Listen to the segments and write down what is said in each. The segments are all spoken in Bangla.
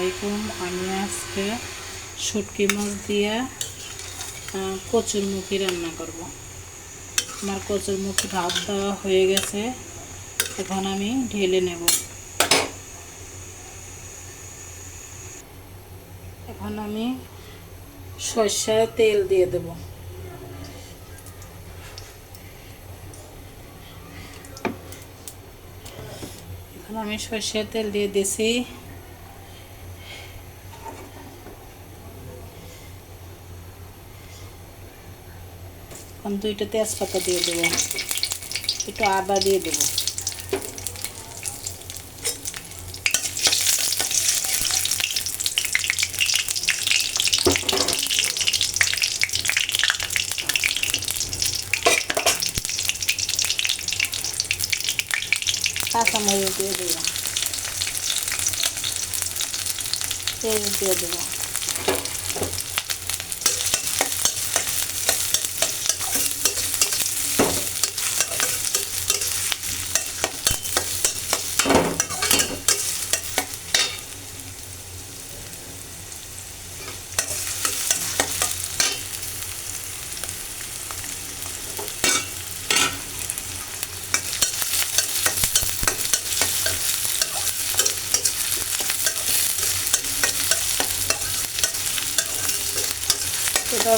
আলাইকুম। আমি আজকে শুটকি মাছ দিয়ে আহ, কচুরমুখী রান্না করব। আমার কচুরমুখী ভাত দেওয়া হয়ে গেছে। এখন আমি ঢেলে নেব। এখন আমি সর্ষের তেল দিয়ে দেব। আমি সর্ষের তেল দিয়ে দিছি। এখন দুইটা তেজপাতা দিয়ে দেবো। একটু আদা দিয়ে দেবো। কাঁচামরিচ দিয়ে দেবো। তেল দিয়ে দেবো।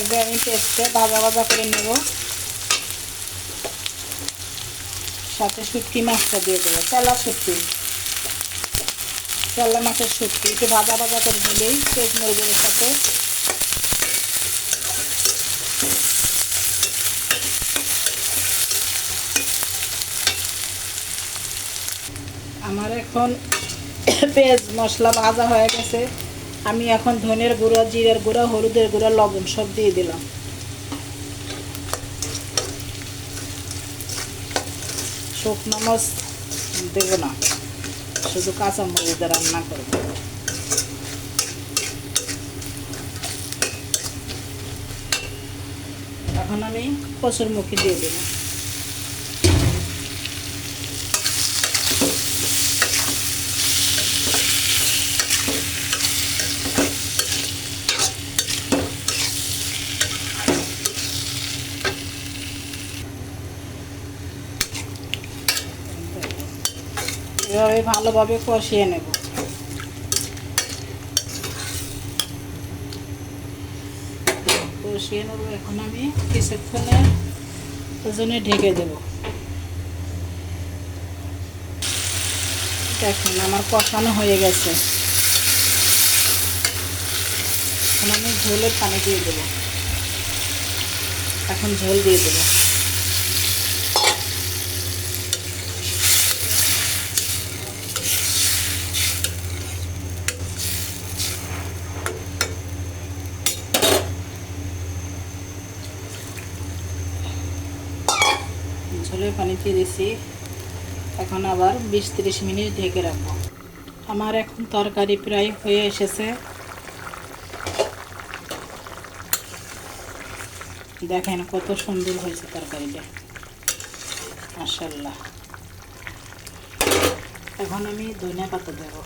দিয়ে আমি পেস্টে ভাজা ভাজা করে নেব। সাথে শুটকি মাছটা দিয়ে দেবো, তেলা শুটকি। তেলা মাছের শুটকি, একটু ভাজা ভাজা করে নিলেই পেঁয়াজ মরিচের সাথে। আমার এখন পেঁয়াজ মশলা ভাজা হয়ে গেছে। আমি এখন ধনের গুঁড়া, জিরের গুঁড়া, হলুদের গুঁড়া, লবণ সব দিয়ে দিলাম। শুকনো মাছ দেব না, শুধু কাঁচা মরিচ রান্না করব। এখন আমি কচুর মুখি দিয়ে দেবো এভাবে ভালোভাবে কষিয়ে নেব। কষিয়ে নেব, এখন আমি কিছুক্ষণের ওজনে ঢেকে দেব। দেখুন, আমার কষানো হয়ে গেছে। এখন আমি ঝোলের পানি দিয়ে দেবো। এখন ঝোল দিয়ে দেবো। ঝোলের পানি দিয়ে দিছি। এখন আবার বিশ তিরিশ মিনিট ঢেকে রাখব। আমার এখন তরকারি প্রায় হয়ে এসেছে। দেখেন কত সুন্দর হয়েছে তরকারিটা। মাসাল্লাহ এখন আমি ধনিয়া পাতা দেবো।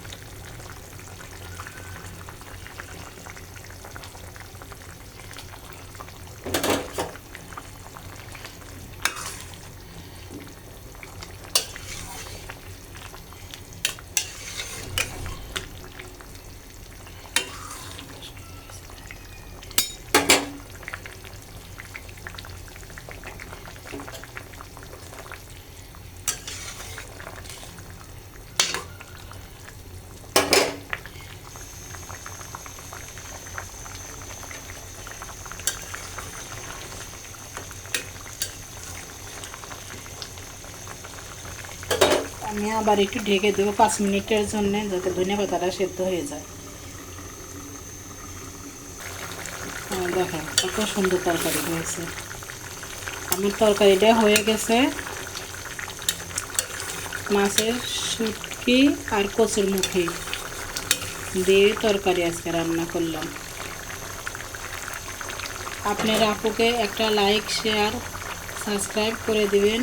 আমি আবার একটু ঢেকে দেবো পাঁচ মিনিটের জন্য যাতে ধনিয়া পাতাটা সেদ্ধ হয়ে যায়। দেখেন কত সুন্দর তরকারি হয়েছে। আমার তরকারিটা হয়ে গেছে মাছের শুটকি আর কচুর মুখি দিয়ে তরকারি আজকে রান্না করলাম। আপনার আপুকে একটা লাইক শেয়ার সাবস্ক্রাইব করে দিবেন।